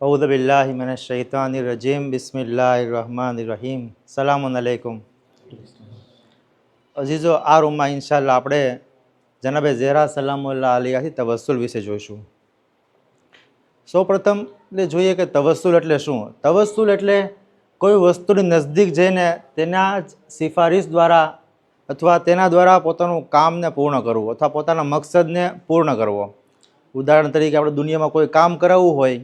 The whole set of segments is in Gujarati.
અઉદબિલ્લાહિમિનશૈતાનરજીમ બિસ્મિલ્લાહમાનરહીમ સલામુન અલૈકુમ અઝીઝો આ રૂમમાં ઇન્શાલ્લાહ આપણે જનાબે ઝેરા સલામુલ્લા આલિયાથી તવસ્સુલ વિશે જોઈશું. સૌપ્રથમ એટલે જોઈએ કે તવસ્સુલ એટલે શું? તવસ્સુલ એટલે કોઈ વસ્તુની નજદીક જઈને તેના જ સિફારિશ દ્વારા અથવા તેના દ્વારા પોતાનું કામને પૂર્ણ કરવું અથવા પોતાના મકસદને પૂર્ણ કરવો. ઉદાહરણ તરીકે આપણે દુનિયામાં કોઈ કામ કરાવવું હોય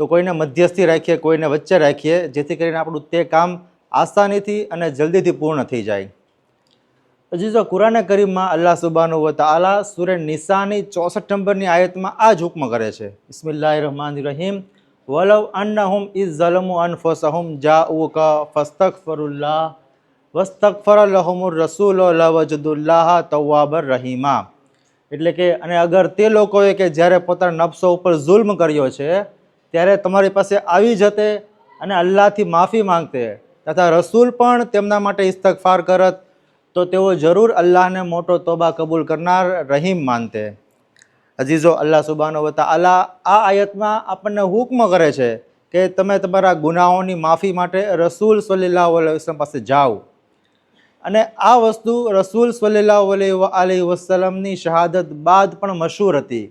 તો કોઈને મધ્યસ્થી રાખીએ, કોઈને વચ્ચે રાખીએ, જેથી કરીને આપણું તે કામ આસાનીથી અને જલ્દીથી પૂર્ણ થઈ જાય. હજી જો કુરાને કરીમમાં અલ્લાહ સુબાનુ વ તાલા સુરે નિસાની ચોસઠ નંબરની આયતમાં આ જ હુકમ કરે છે. બિસ્મિલ્લાહ રહમાન રહીમ. વલવ અન્નહુમ ઇઝ ઝલમુ અનફસહુમ જાઉ ક ફસ્તગફરુલ્લાહ. વસ્તગફર લહુમુર રસૂલ લવજદુલ્લાહ તવાબર રહીમા. એટલે કે, અને અગર તે લોકોએ કે જ્યારે પોતાના નફસો ઉપર જુલ્મ કર્યો છે ત્યારે તમારી પાસે આવી જતે અને અલ્લાહથી માફી માંગતે. તથા રસૂલ પણ તેમના માટે ઇસ્તગફાર કરત, તો તેઓ જરૂર અલ્લાહને મોટો તોબા કબૂલ કરનાર રહીમ માનતે. અજીઝો અલ્લાહ સુબાનો વતા અલ્લાહ આ આયતમાં આપણને હુકમ કરે છે કે તમે તમારા ગુનાહોની માફી માટે રસૂલ સલ્લાહ વસલમ પાસે જાઓ. અને આ વસ્તુ રસૂલ સલ્લાહ અલી વસલમની શહાદત બાદ પણ મશહૂર હતી.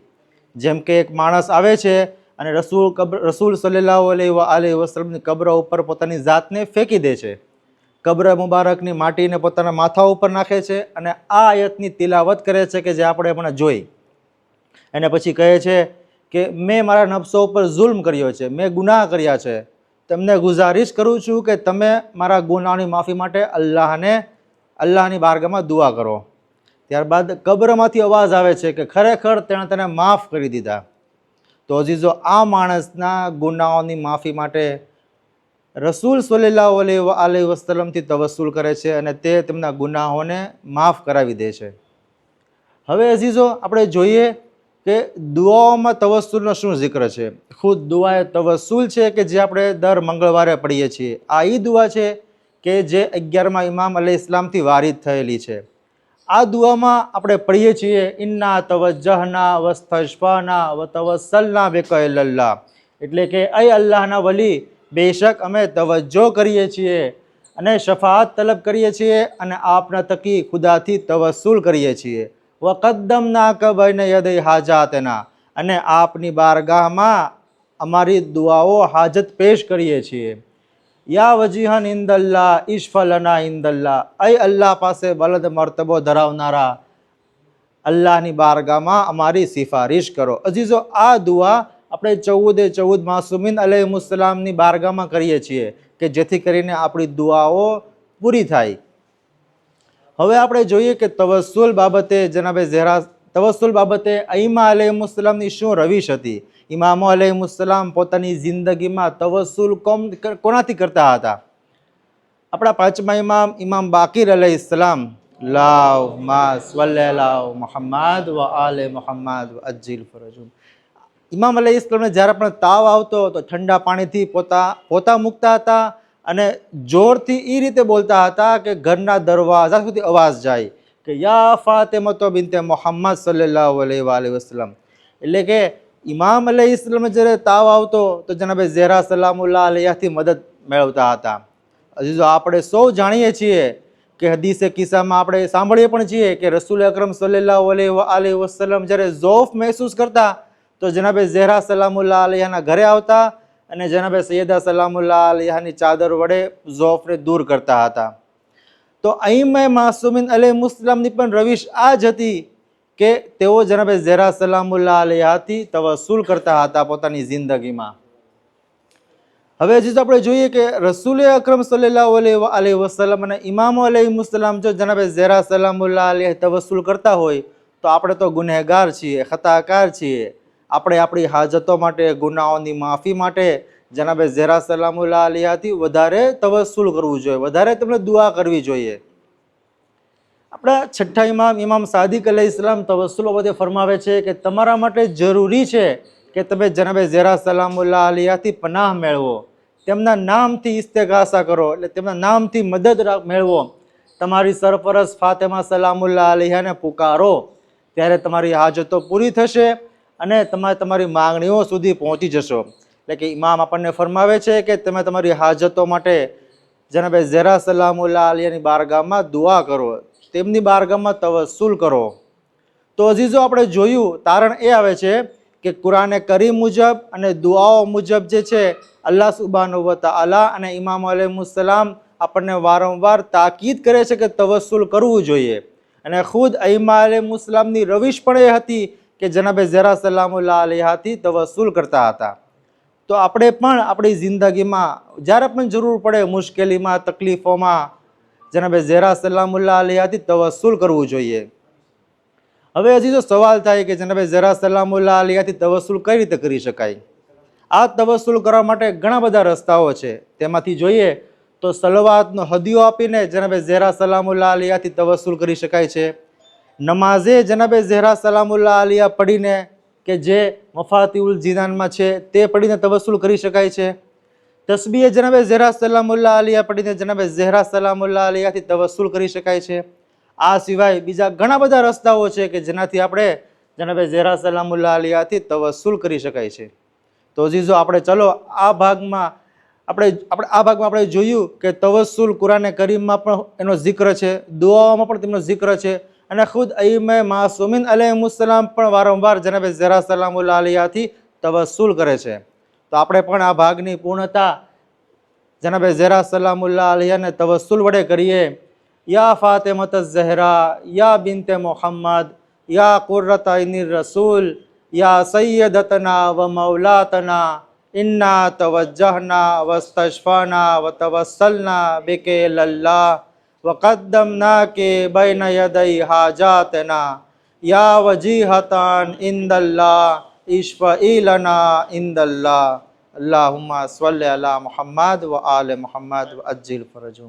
જેમ કે એક માણસ આવે છે અને રસૂલ કબ્ર, રસૂલ સલ્લાહ અલી વસલમની કબ્ર ઉપર પોતાની જાતને ફેંકી દે છે. કબ્ર મુબારકની માટીને પોતાના માથા ઉપર નાખે છે અને આ આયતની તિલાવત કરે છે કે જે આપણે હમણાં જોઈ. અને પછી કહે છે કે, મેં મારા નફસો ઉપર જુલ્મ કર્યો છે, મેં ગુનાહ કર્યા છે. તમને ગુજારિશ કરું છું કે તમે મારા ગુનાહની માફી માટે અલ્લાહને, અલ્લાહની બારગામાં દુઆ કરો. ત્યારબાદ કબ્રમાંથી અવાજ આવે છે કે, ખરેખર તેણે તેને માફ કરી દીધા. તો અજીઝો આ માણસના ગુનાઓની માફી માટે રસૂલ સલ્લાહ અલૈહ વસલમથી તવસુલ કરે છે અને તે તેમના ગુનાહોને માફ કરાવી દે છે. હવે અઝીઝો આપણે જોઈએ કે દુઆઓમાં તવસ્સુલનો શું જિક્ર છે? ખુદ દુઆ એ તવસુલ છે કે જે આપણે દર મંગળવારે પડીએ છીએ? આ એ દુઆ છે કે જે અગિયારમાં ઇમામ અલી ઇસ્લામથી વારિદ થયેલી છે. આ દુઆમાં આપણે પડીએ છીએ, ઇન્ના તવજ્જહના વસ્તશફાના વ તવસલના અલ્લાહ એટલે કે, અય અલ્લાહના વલી, બેશક અમે તવજ્જો કરીએ છીએ અને શફાત તલબ કરીએ છીએ અને આપના તકી ખુદાથી તવસુલ કરીએ છીએ. વકદ્દમ ના કબઈને યદય હાજાતના. અને આપની બારગાહમાં અમારી દુઆઓ હાજત પેશ કરીએ છીએ. યા વજીહન ઇંદલ્લા ઈશફલના ઇંદલ્લા અય અલ્લાહ પાસે બલદ મર્તબો ધરાવનારા અલ્લાહની બારગામાં અમારી સિફારિશ કરો. અજીઝો આ દુઆ આપણે ચૌદે ચૌદ માસુમીન અલહમુસલામની બારગામાં કરીએ છીએ કે જેથી કરીને આપણી દુઆઓ પૂરી થાય. હવે આપણે જોઈએ કે તવસ્સુલ બાબતે જનાબે ઝેરા તવસ્સુલ બાબતે અઈમા અલહમુસલામની શું રવિશ હતી? ઇમામો અલહીમુસલામ પોતાની જિંદગીમાં તવસુલ કોમ કોનાથી કરતા હતા? આપણા પાંચમા ઇમામ ઇમામ બાકીર અલહીસલામ લાવ મા સ્વલ્લાવ મોહમ્મદ વ આલે મોહમ્મદ વ અજ્જીલ ફરજુમ ઇમામ અલી ઇસ્લામને જ્યારે પણ તાવ આવતો તો ઠંડા પાણીથી પોતા પોતા મૂકતા હતા અને જોરથી એ રીતે બોલતા હતા કે ઘરના દરવાજા સુધી અવાજ જાય કે યા ફાતેમતો બિનતે મોહમ્મદ સલ્લાહ અલૈહ વસલમ એટલે કે ઇમામ અલી ઇસ્લામ જ્યારે તાવ આવતો તો જનાબે ઝેરા સલામુલ્લા અલૈયાથી મદદ મેળવતા હતા. હજી આપણે સૌ જાણીએ છીએ કે હદીસે કિસ્સામાં આપણે સાંભળીએ પણ છીએ કે રસૂલ અકરમ સલ્લાહ અલી વસલમ જ્યારે ઝોફ મહેસૂસ કરતા તો જનાબે ઝેરા સલામુલ્લા અલૈયાના ઘરે આવતા અને જનાબે સૈયદા સલામુલ્લા અલૈયાની ચાદર વડે ઝોફને દૂર કરતા હતા. તો અહીં મેં માસુમિન અલે મુસ્લામની પણ રવિશ આ જ હતી કે તેઓ જનાબે ઝેરા સલામુલ્લા અલિયાથી તવસુલ કરતા હતા પોતાની જિંદગીમાં. હવે હજી તો આપણે જોઈએ કે રસૂલ અક્રમ સલ્લાહ અલૈહ વસલમ અને ઇમામો અલહી મુસલામ જો જનાબે ઝેરા સલામુલ્લા અલિહ તવસુલ કરતા હોય, તો આપણે તો ગુનેગાર છીએ, ખતાકાર છીએ. આપણે આપણી હાજતો માટે, ગુનાઓની માફી માટે જનાબે ઝેરા સલામુલ્લા અલિયાથી વધારે તવસુલ કરવું જોઈએ, વધારે તમને દુઆ કરવી જોઈએ. આપણા છઠ્ઠા ઇમામ ઇમામ સાદિક અલ્લા ઇસ્લામ તવસ્સુલ બધે ફરમાવે છે કે તમારા માટે જરૂરી છે કે તમે જનાબે ઝેરા સલામુલ્લા અલિયાથી પનાહ મેળવો. તેમના નામથી ઇસ્તેગાસા કરો એટલે તેમના નામથી મદદ મેળવો. તમારી સરપરસ ફાતેમા સલામુલ્લા અલિયાને પુકારો. ત્યારે તમારી હાજતો પૂરી થશે અને તમે તમારી માંગણીઓ સુધી પહોંચી જશો. એટલે કે ઇમામ આપણને ફરમાવે છે કે તમે તમારી હાજતો માટે જનાબે ઝેરા સલામુલ્લા અલિયાની બારગામમાં દુઆ કરો. તેમની બારગામમાં તવસુલ કરો. તો અજીજો આપણે જોયું, તારણ એ આવે છે કે કુરાને કરી મુજબ અને દુઆઓ મુજબ જે છે, અલ્લાહ સુબાનુ તઆલા અને ઇમામ અલેમુસલામ આપણને વારંવાર તાકીદ કરે છે કે તવસુલ કરવું જોઈએ. અને ખુદ અઈમા અલેમુસલામની રવિશ પણ એ હતી કે જનાબે ઝેરા સલામુલ્લા અલિહાથી તવસુલ કરતા હતા. તો આપણે પણ આપણી જિંદગીમાં જ્યારે પણ જરૂર પડે મુશ્કેલીમાં, તકલીફોમાં જનાબે ઝેરા સલામુલ્લા અલિહાથી તવસુલ કરવું જોઈએ. હવે હજી જો સવાલ થાય કે જનબે ઝેરા સલામુલ્લા અલિયાથી તવસુલ કઈ રીતે કરી શકાય? આ તવસુલ કરવા માટે ઘણા બધા રસ્તાઓ છે. તેમાંથી જોઈએ તો સલવાતનો હદીઓ આપીને જનાબે ઝેરા સલામુલ્લા અલિયાથી તવસુલ કરી શકાય છે. નમાઝે જનાબે ઝેરા સલામુલ્લા અલિયા પડીને કે જે મફાતિઉલ જીનાનમાં છે તે પડીને તવસુલ કરી શકાય છે. તસબીએ જનાબે ઝેરા સલામુલ્લા અલિયા પડીને જનાબે ઝેરા સલામુલ્લા અલિયાથી તવસુલ કરી શકાય છે. આ સિવાય બીજા ઘણા બધા રસ્તાઓ છે કે જેનાથી આપણે જનાબે ઝેરા સલામુલ્લા અલિયાથી તવસુલ કરી શકાય છે. તો જીજો આપણે ચલો આ ભાગમાં આપણે આપણે આ ભાગમાં આપણે જોયું કે તવસુલ કુરાને કરીમમાં પણ એનો જિક્ર છે, દુઆઓમાં પણ તેમનો જિક્ર છે અને ખુદ અઈમે માસુમિન અલહમુસલામ પણ વારંવાર જનાબે ઝેરા સલામુલ્લા અલિયાથી તવસુલ કરે છે. તો આપણે પણ આ ભાગની પૂર્ણતા જનાબે ઝેરા સલામુલ્લા અલિયાને તવસુલ વડે કરીએ. યા ફાતેમત ઝહેરા, યા બિનતે મોહમ્મદ, યા કુર્રતાઈની રસૂલ, યા સૈયદતના વ મૌલાતના, ઇન્ના તવજ્જહના વસ્તશફાના વ તવસલના બેકે લલ્લા વકદ્દમના કે બૈન યદઈ હાજાતના, યા વજીહતાન ઇન્દલ્લા ઈશ્ફ ઇલના ઇન્દલ્લા اللهم صل على محمد وآل محمد وأجل فرجهم.